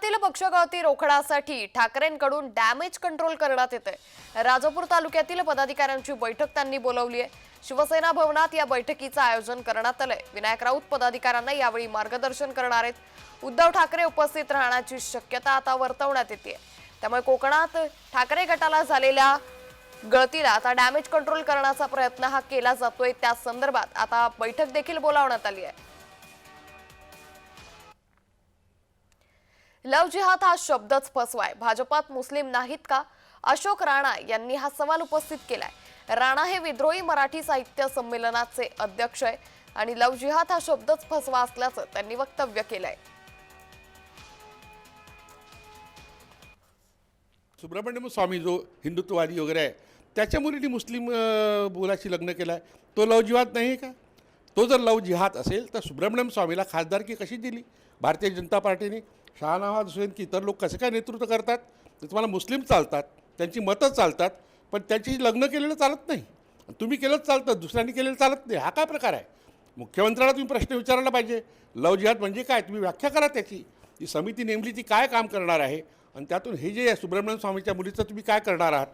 कोकणातील पक्षगळती रोखण्यासाठी ठाकरेंकडून damage control करण्यात येते राजापूर तालुक्यातील पदाधिकाऱ्यांची बैठक त्यांनी बोलावली आहे. शिवसेना भवनात या बैठकीचं आयोजन करण्यात आलंय. विनायक राऊत पदाधिकाऱ्यांना यावेळी मार्गदर्शन करणार आहेत. उद्धव ठाकरे उपस्थित राहण्याची शक्यता आता वर्तवण्यात येते. त्यामुळे कोकणात ठाकरे गटाला झालेल्या गळतीला आता डॅमेज कंट्रोल करण्याचा प्रयत्न हा केला जातोय. त्या संदर्भात आता बैठक देखील बोलावण्यात आली आहे. लव जिहाद हा शब्दच फसवाय. भाजपात मुस्लिम नाहीत का? अशोक राणा यांनी हा सवाल उपस्थित केलाय. राणा हे विद्रोही मराठी साहित्य संमेलनाचे अध्यक्ष आहे आणि लव जिहाद हा शब्दच फसवा असल्याचं त्यांनी वक्तव्य केलंय. सुब्रमण्यम स्वामी जो हिंदुत्ववादी वगैरे आहे त्याच्या मुलीने मुस्लिम बोलाशी मुलाशी लग्न केलं आहे तो लव जिहाद नाही आहे का? तो जर लव जिहाद असेल तर सुब्रमण्यम स्वामीला खासदारकी कशी दिली? भारतीय जनता पार्टीने शहानवाज हुसेन की इतर लोक कसे काय नेतृत्व करतात? तर तुम्हाला मुस्लिम चालतात त्यांची मतं चालतात पण त्यांची लग्न केलेलं चालत नाही. तुम्ही केलंच चालतं दुसऱ्यांनी केलेलं चालत नाही. हा काय प्रकार आहे? मुख्यमंत्र्याला तुम्ही प्रश्न विचारायला पाहिजे. लव जिहाद म्हणजे काय? तुम्ही व्याख्या करा त्याची. ती समिती नेमली ती काय काम करणार आहे? आणि त्यातून हे जे आहे सुब्रमण्यम स्वामीच्या मुलीचं तुम्ही काय करणार आहात?